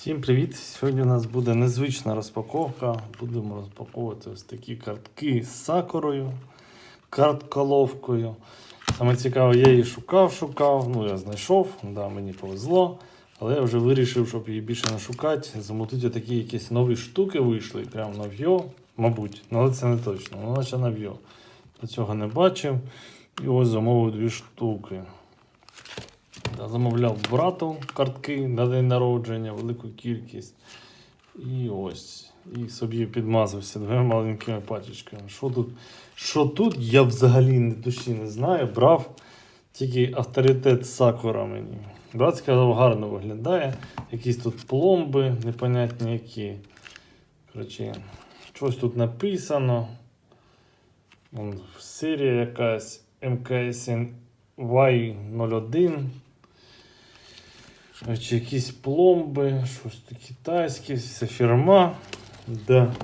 Всім привіт! Сьогодні у нас буде незвична розпаковка. Будемо розпаковувати ось такі картки з сакурою, картколовкою. Саме цікаве, я її шукав, шукав, ну я знайшов, да, мені повезло. Але я вже вирішив, щоб її більше не шукати, замутити такі якісь нові штуки вийшли, прямо нав'йо, мабуть, ну, але це не точно, ну, наче нав'йо. До цього не бачив. І ось замовив дві штуки. Замовляв брату картки на день народження, велику кількість. І ось. І собі підмазався двома маленькими пачечками. Що тут? Що тут, я взагалі ні душі не знаю. Брав тільки авторитет Сакура мені. Брат сказав, гарно виглядає. Якісь тут пломби, непонятні які. Коротше, щось тут написано. Серія якась МКСН Y01. Чи якісь пломби, щось китайське, це фірма. Да.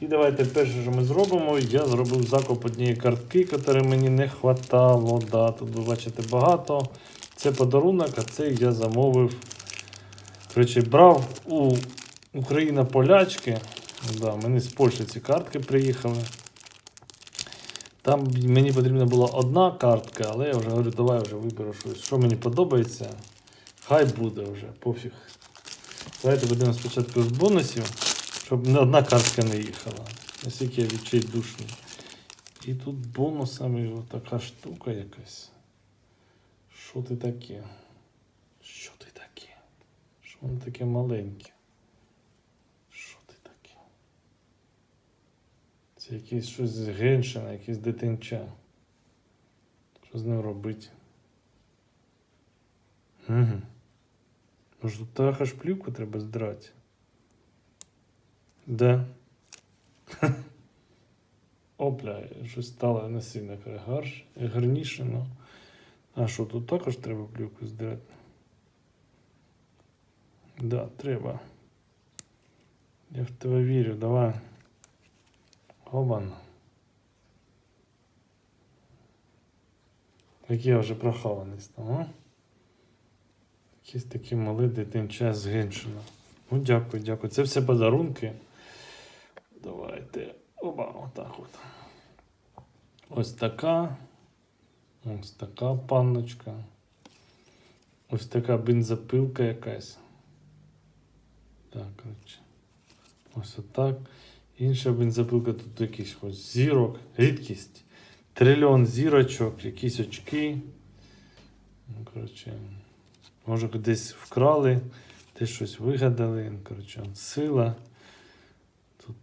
І давайте перше, що ми зробимо, я зробив закуп однієї картки, якої мені не вистачало. Да, тут ви бачите багато. Це подарунок, а це я замовив. Коротше, брав у Україна полячки. Да, мені з Польщі ці картки приїхали. Там мені потрібна була одна картка, але я вже говорю, давай вже виберу щось, що мені подобається. Хай буде вже, пофіг. Давайте будемо спочатку з бонусів, щоб не одна картка не їхала. Наскільки я відчайдушний. І тут бонусами така штука якась. Що ти таке? Що ти таке? Що воно таке маленьке? Що ти таке? Це якесь щось з Геншина, якесь дитинча. Що з ним робити? Угу. Може тут аж плівку треба здрати? Да. Опля, щось стало не сильно гарш, гарніше, ну. А що, тут також треба плівку здрати? Да, треба. Я в тебе вірю, давай. Обан. Який я вже прохаваний став, а? Якийсь такий малий дитинча з Геншина. Ну, дякую, дякую. Це все подарунки. Давайте. Оба, отак от. Ось така. Ось така панночка. Ось така бензопилка якась. Так, коротше. Ось отак. Інша бензопилка, тут якийсь ось зірок. Рідкість. Трильйон зірочок, якісь очки. Ну, коротше. Може, десь вкрали, десь щось вигадали. Коротше, сила. Тут.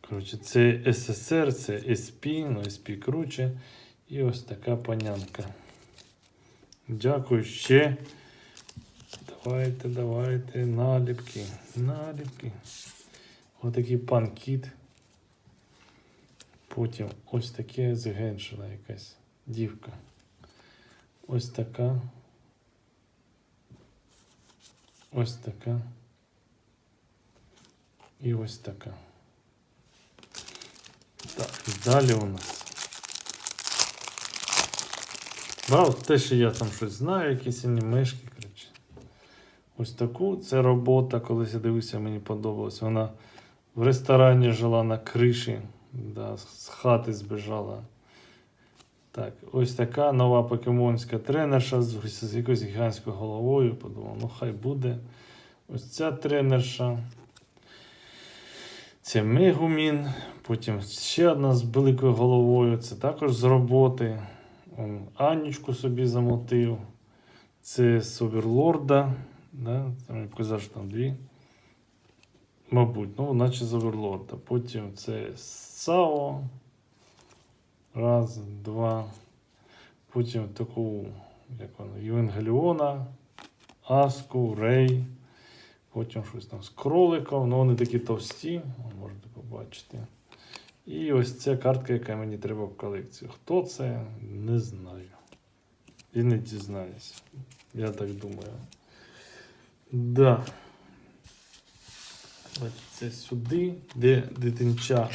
Коротше, це СССР, це СП, ну СП круче. І ось така панянка. Дякую ще. Давайте, давайте. Наліпки. Наліпки. Отакий пан кіт. Потім ось таке з якась дівка. Ось така. Ось така. І ось така. Так, далі у нас. Брав те, що я там щось знаю, якісь анімешки, коротше. Ось таку. Це робота, колись я дивився, мені подобалось. Вона в ресторані жила на криші, да, з хати збіжала. Так, ось така нова покемонська тренерша з, з якоюсь гігантською головою. Подумав, ну хай буде. Ось ця тренерша. Це Мегумін. Потім ще одна з великою головою. Це також з роботи. Он Анічку собі замотив. Це з Оверлорда. Да? Там я показав, що там дві. Мабуть, ну, наче з Оверлорда. Потім це САО. Раз, два. Потім таку, як воно, Євангеліона, Аску, Рей. Потім щось там з кроликом. Ну, вони такі товсті, можете побачити. І ось ця картка, яка мені треба в колекцію. Хто це, не знаю. І не дізнаюсь. Я так думаю. Да. Це сюди, де дитинча.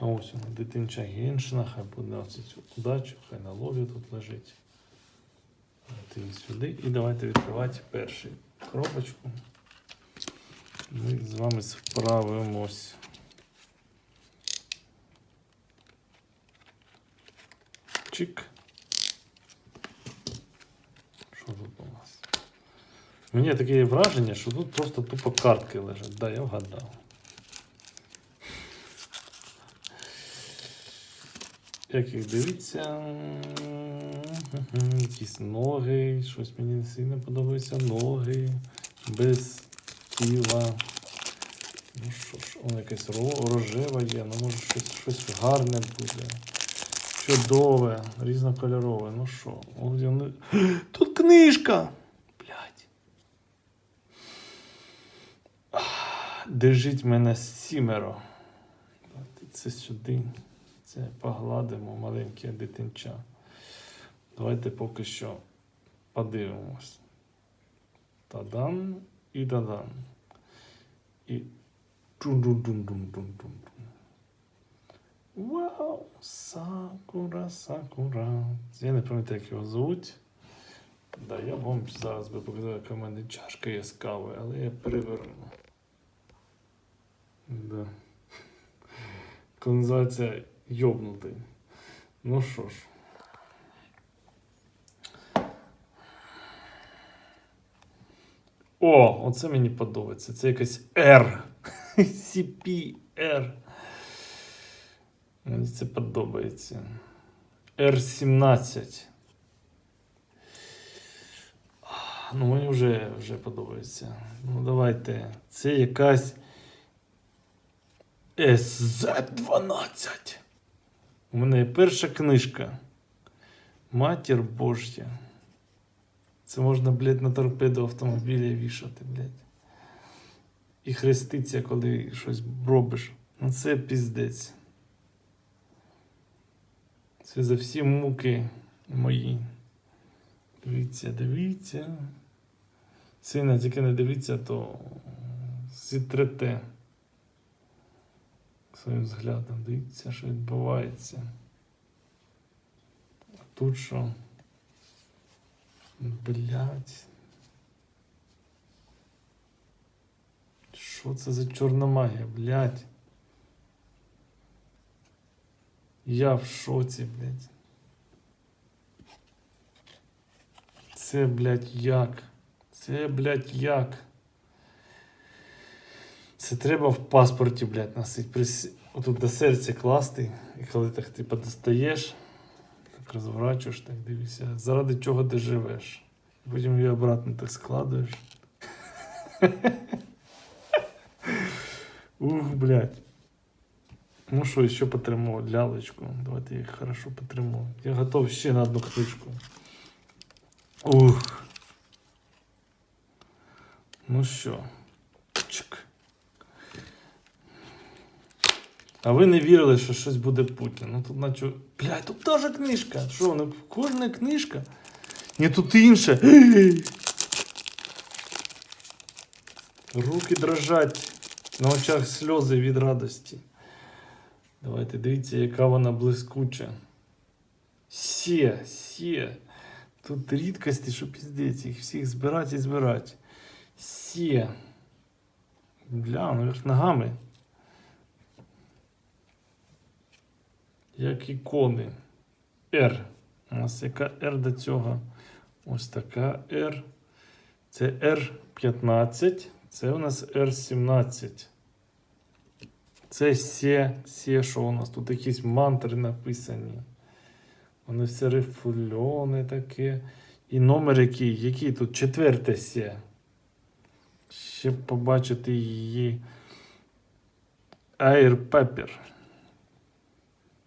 А ось вона, дитинча Геншина, хай буде оце цю удачу, хай на лові тут лежить. І сюди. І давайте відкривати перший. коробочку. Ми з вами справимось. Чик. Що тут у нас? Мені таке враження, що тут просто тупо картки лежать. Да, я вгадав. Як їх дивіться, якісь ноги, щось мені не сильно подобається. Ноги без тіла. Ну що ж, воно якесь ро- рожеве є, ну може щось, щось гарне буде. Чудове, різнокольорове. Ну що, вони. Тут книжка! Блядь. Ах, Держіть мене сімеро. Це сюди. Це погладимо маленьке дитинча. Давайте поки що подивимось. Тадан і тадан. І чун-дун-дун-дун-дун-дун. Вау! Сакура, сакура. Я не пам'ятаю, як його звуть. Да, я вам зараз би показав, яка в мене чашка є з кавою, але я переверну. Да. Коли йобнутий. Ну що ж. О, оце мені подобається. Це якась R. CPR. Мені це подобається. R17. Ну, мені вже, вже подобається. Ну, давайте. Це якась СЗ-12. У мене є перша книжка. Матір Божя. Це можна, блядь, на торпеду автомобіля вішати, блядь. І хреститься, коли щось робиш. Ну це піздець. Це за всі муки мої. Дивіться, дивіться. Сина, тільки не дивіться, то зітрете своїм взглядом. Дивіться, що відбувається. А тут що? Блять. Що це за чорна магія, блять? Я в шоці, блядь. Це, блядь, як? Це, блядь, як? Це треба в паспорті, блядь, носити. Прис... Отут до серця класти. І коли так типу достаєш, так розворачуєш, так дивишся, заради чого ти живеш. Потім її обратно так складуєш. Ух, блядь. Ну що, ще потримо лялечку. Давайте я їх хорошо потримо. Я готов ще на одну книжку. Ух. Ну що. Чик. А ви не вірили, що щось буде Путін. Ну тут наче. Блядь, тут теж книжка. Що, ну кожна книжка? Ні, тут інше. Руки дрожать. На очах сльози від радості. Давайте дивіться, яка вона блискуча. Сє, сє. Тут рідкості, що піздець, їх всіх збирати і збирати. Сє. Бля, ну як ногами. Як ікони. R. У нас яка R до цього? Ось така R. Це R15. Це у нас R17. Це Се, Се, що у нас тут якісь мантри написані. Вони все рифульоне таке. І номер який? Який тут? Четверте Се. Ще побачити її. Air Paper.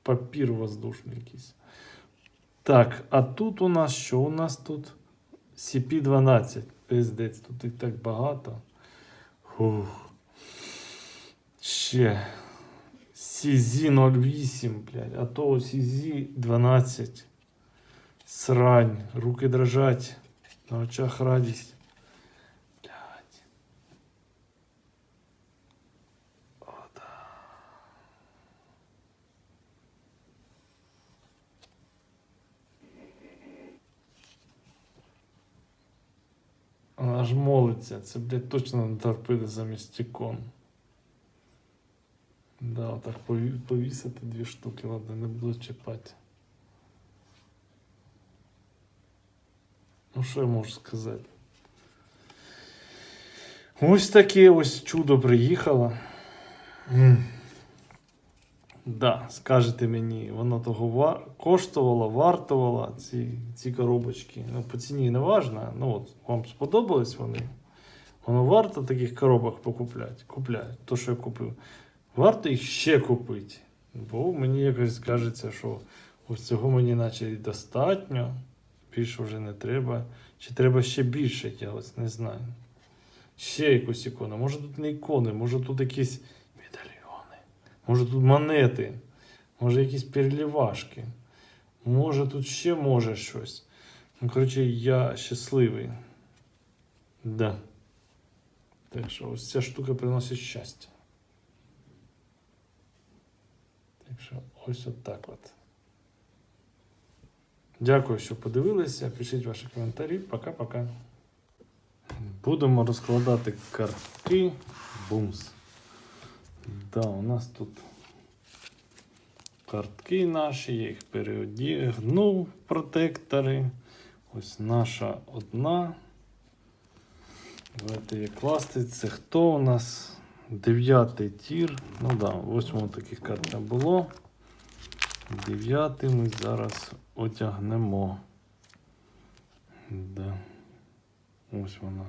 Папір воздушний якийсь. Так, а тут у нас що? У нас тут CP12. Пиздець, тут їх так багато. Фух. Ще. CZ08, блядь, а то CZ12. Срань, руки дрожать, на очах радість. Вона ж молиться. Це, блядь, точно не торпеди замість ікон. Да, отак повісити дві штуки, ладно, не буду чіпати. Ну, що я можу сказати? Ось таке ось чудо приїхало. Да, скажете мені, воно того ва- коштувало, вартувало ці, ці коробочки. Ну, по ціні не важно. Ну, от, вам сподобались вони. Воно варто таких коробок покупляти. Купляють. То, що я купив. Варто їх ще купити. Бо мені якось кажеться, що ось цього мені наче і достатньо. Більше вже не треба. Чи треба ще більше, я ось не знаю. Ще якусь ікону. Може тут не ікони, може тут якісь може тут монети, може якісь переливашки. Може тут ще може щось. Ну, коротше, я щасливий. Да. Так що ось ця штука приносить щастя. Так що ось от от. Дякую, що подивилися. Пишіть ваші коментарі. Пока-пока. Будемо розкладати картки. Бумс. Да, у нас тут картки наші, я їх переодягнув, протектори. Ось наша одна. Давайте її класти. Це хто у нас? Дев'ятий тір. Ну да, восьмого таких карт не було. Дев'ятий ми зараз одягнемо. Да. Ось вона.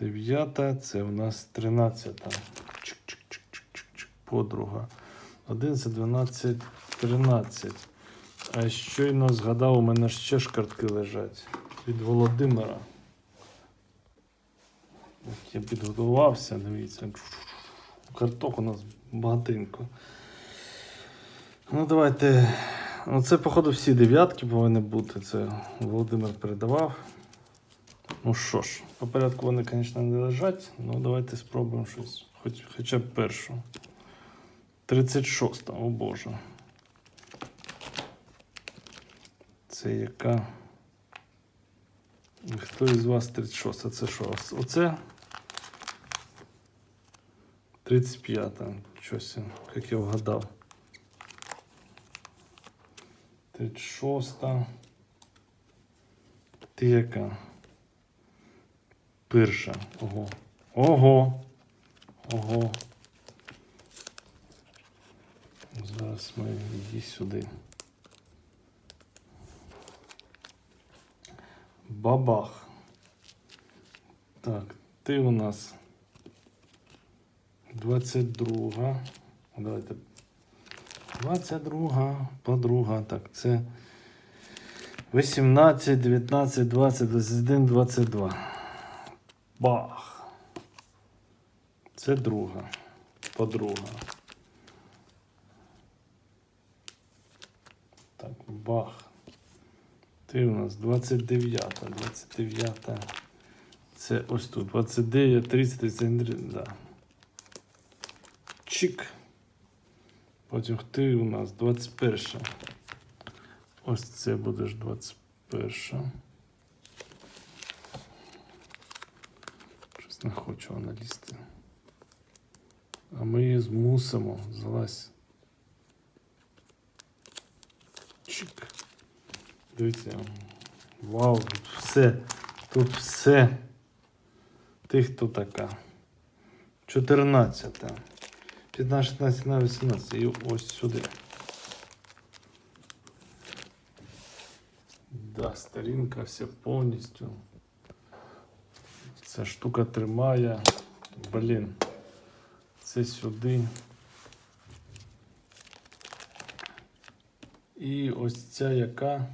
Дев'ята, це в нас тринадцята. Подруга. 11, 12, 13. А щойно згадав, у мене ще ж картки лежать. Від Володимира. От я підготувався, дивіться. Карток у нас багатенько. Ну, давайте. Ну, це, походу, всі дев'ятки повинні бути. Це Володимир передавав. Ну що ж, по порядку вони, звісно, не лежать. Ну, давайте спробуємо щось. Хоч, хоча б першу. 36, о Боже. Це яка? Хто із вас 36? Це що? Оце? 35. Щось, як я вгадав. 36. Ти яка? Перша. Ого. Ого. Ого. Зараз ми її сюди. Бабах. Так, ти у нас 22. Давайте. 22 подруга. Так, це 18, 19, 20, 21, 22. Бах. Це друга. Подруга. Так, бах. Ти у нас 29, 29. Це ось тут. 29, 30, 33, да. Чик. Потім ти у нас 21. Ось це будеш 21. Щось не хочу вона. А ми її змусимо. Залазь. Чик. Дивіться. Вау, тут все. Тут все. Ти хто така? 14. 15, 16, 18. І ось сюди. Да, сторінка вся повністю. Ця штука тримає. Блін. Це сюди. І ось ця яка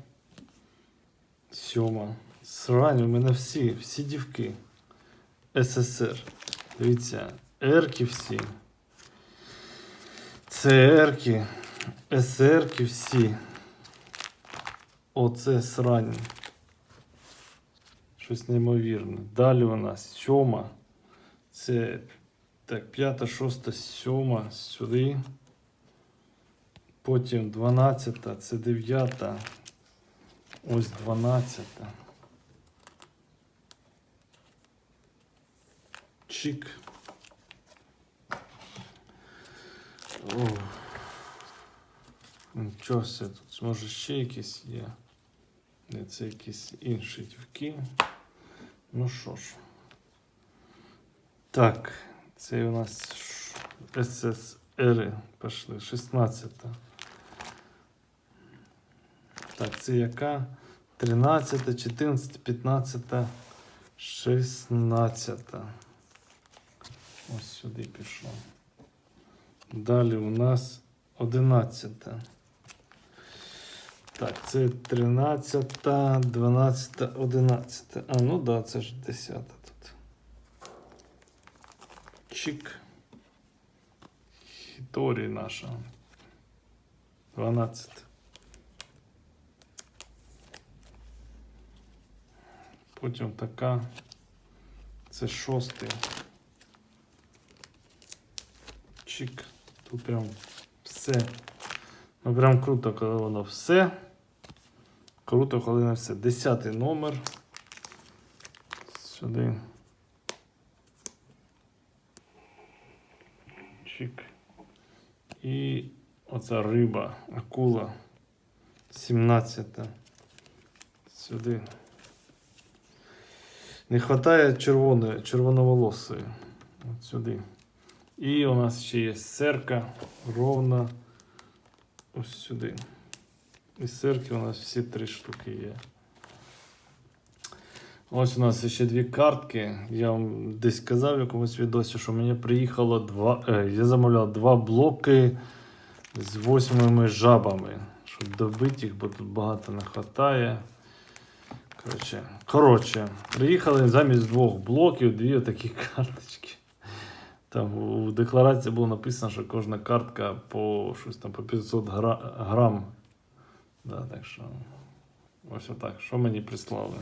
сьома. Срань, у мене всі, всі дівки. СССР. Дивіться, ерки всі. ЦРки, СРки всі. Оце срань. Щось неймовірне. Далі у нас сьома. Це так, п'ята, шоста, сьома сюди. Потім 12, це 9. Ось 12. Чик. О. Нічого все тут. Може ще якісь є. Це якісь інші тюки. Ну що ж. Так, це у нас ССР пішли. 16. Так, це яка? 13, 14, 15, 16. Ось сюди пішло. Далі у нас 11. Так, це 13, 12, 11. А, ну да, це ж 10 тут. Чик. Хіторі наша. 12. Потім така. Це шостий. Чик. Тут прям все. Ну прям круто, коли воно все. Круто, коли не все. Десятий номер. Сюди. Чик. І оця риба, акула. 17. Сюди. Не вистачає червоної, червоноволосої. От сюди. І у нас ще є серка ровно ось сюди. І серки у нас всі три штуки є. Ось у нас ще дві картки. Я вам десь казав в якомусь відосі, що мені приїхало два. Е, я замовляв два блоки з восьмими жабами. Щоб добити їх, бо тут багато не вистачає. Коротше, коротше, приїхали замість двох блоків дві такі карточки. Там у декларації було написано, що кожна картка по щось там по 500 гра, грам. Да, так що ось отак. Що мені прислали?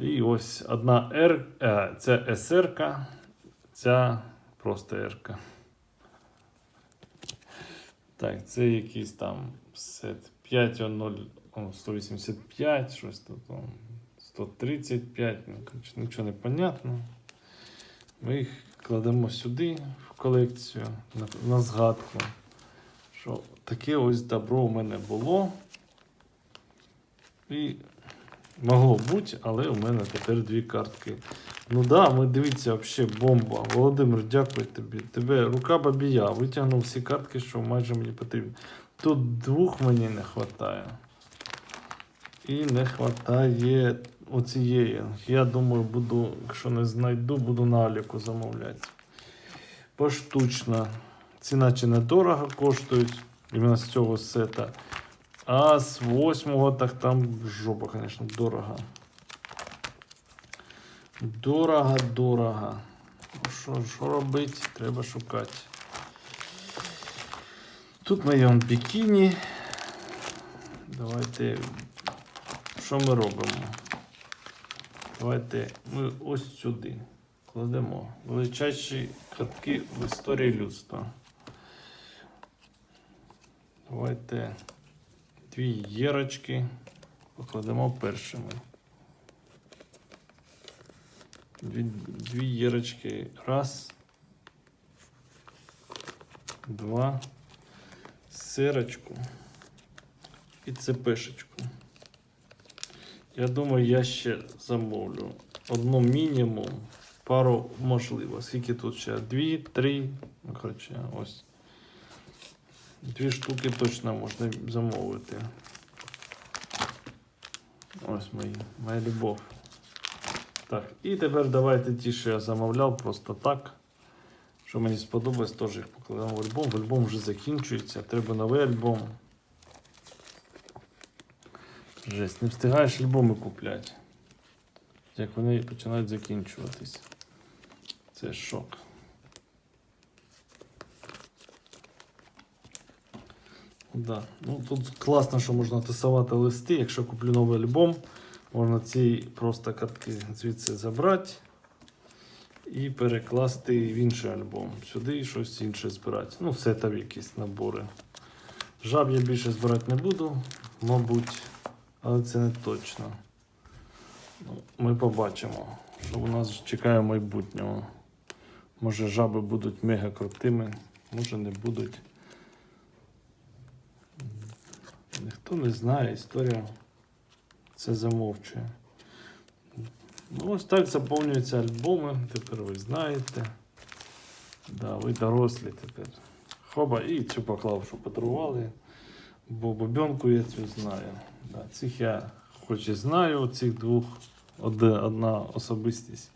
І ось одна R, е, це СРК, ця просто РК. Так, це якийсь там сет 5.0, о, 185, щось тут. о, 135, ну, нічого не понятно. Ми їх кладемо сюди в колекцію на, на згадку. Що таке ось добро у мене було. І могло бути, але у мене тепер дві картки. Ну да, ми дивіться, взагалі бомба. Володимир, дякую тобі. Тебе рука бабія, витягнув всі картки, що майже мені потрібно. Тут двох мені не вистачає. І не вистачає оцієї. Я думаю, буду, якщо не знайду, буду на Аліку замовляти. Поштучно. Ціна чи недорого коштують іменно з цього сета. А з восьмого так там жопа, звісно, дорого. Дорого, дорого. Ну, Що, що робити? Треба шукати. Тут моє бікіні. Давайте. Що ми робимо? Давайте ми ось сюди кладемо величайші картки в історії людства. Давайте дві єрочки покладемо першими. Дві, дві єрочки. Раз. Два. Сирочку. І цепешечку. Я думаю, я ще замовлю одну мінімум, пару можливо. Скільки тут ще? Дві, три. Ну, коротше, ось. Дві штуки точно можна замовити. Ось мої, моя любов. Так, і тепер давайте ті, що я замовляв, просто так. Що мені сподобалось, теж їх покладемо в альбом. В альбом вже закінчується, треба новий альбом. Жесть, не встигаєш альбоми купляти. Як вони починають закінчуватись. Це шок. Да. Ну, тут класно, що можна тасувати листи. Якщо куплю новий альбом, можна ці просто картки звідси забрати і перекласти в інший альбом. Сюди і щось інше збирати. Ну, все там якісь набори. Жаб я більше збирати не буду, мабуть, але це не точно. Ну, ми побачимо, що у нас чекає майбутнього. Може жаби будуть мега крутими, може не будуть. Ніхто не знає, історія це замовчує. Ну, ось так заповнюються альбоми, тепер ви знаєте. Да, ви дорослі тепер. Хоба і цю поклавшу подарували. Бо бобенку я цю знаю. Да, цих я хоч і знаю, цих двох одна особистість.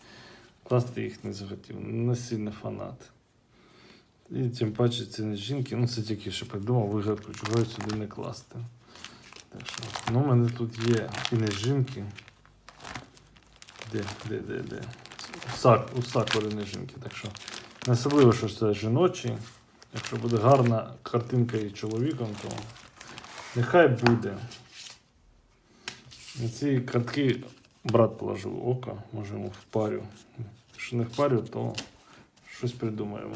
Класти їх не захотів, не сильний фанат. І тим паче це не жінки, ну це тільки що придумав вигадку, чого я сюди не класти. Так що, ну, у мене тут є і не жінки. Де, де, де, де? Сак, у сакури не жінки. Так що не особливо, що це жіночі. Якщо буде гарна картинка і чоловіком, то нехай буде. На ці картки брат положив око, може йому впарю. Якщо не впарю, то щось придумаємо.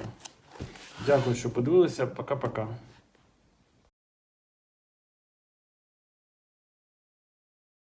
Дякую, що подивилися. Пока-пока.